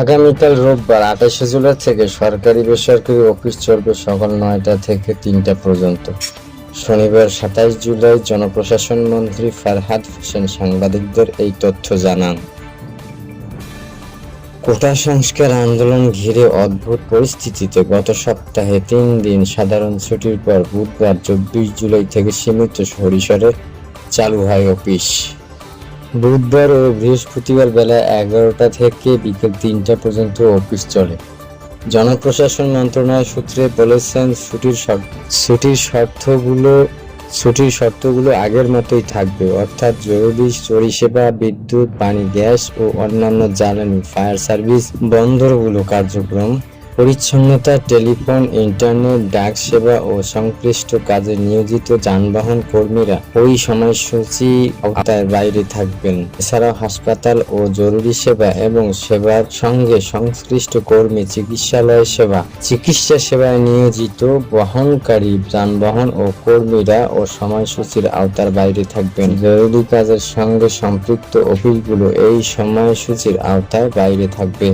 আগামীকাল রোববার আঠাশে জুলাই থেকে সরকারি বেসরকারি অফিস চলবে সকাল নয়টা থেকে তিনটা পর্যন্ত। শনিবার সাতাশ জুলাই জনপ্রশাসন মন্ত্রী ফারহাদ হোসেন সাংবাদিকদের এই তথ্য জানান। কোটা সংস্কার আন্দোলন ঘিরে অদ্ভুত পরিস্থিতিতে গত সপ্তাহে তিন দিন সাধারণ ছুটির পর বুধবার চব্বিশ জুলাই থেকে সীমিত পরিসরে চালু হয় অফিস। বুধবার ও বৃহস্পতিবার বেলা এগারোটা থেকে বিকেল তিনটা পর্যন্ত অফিস চলে। জনপ্রশাসন মন্ত্রণালয় সূত্রে বলেছেন, ছুটির ছুটির শর্তগুলো ছুটির শর্তগুলো আগের মতোই থাকবে। অর্থাৎ জরুরি পরিষেবা, বিদ্যুৎ, পানি, গ্যাস ও অন্যান্য জ্বালানি, ফায়ার সার্ভিস, বন্দরগুলো কার্যক্রম পরিচ্ছন্নতা, টেলিফোন, ইন্টারনেট, ডাক সেবা ও সংশ্লিষ্ট কাজে নিয়োজিত যানবাহন কর্মীরা ওই সময়সূচি আওতার বাইরে থাকবেন। এছাড়াও হাসপাতাল ও জরুরি সেবা এবং সেবার সঙ্গে সংশ্লিষ্ট কর্মী চিকিৎসালয় সেবা, চিকিৎসা সেবায় নিয়োজিত বহনকারী যানবাহন ও কর্মীরা ও সময়সূচির আওতার বাইরে থাকবেন। জরুরি কাজের সঙ্গে সম্পৃক্ত অফিসগুলো এই সময়সূচির আওতায় বাইরে থাকবে।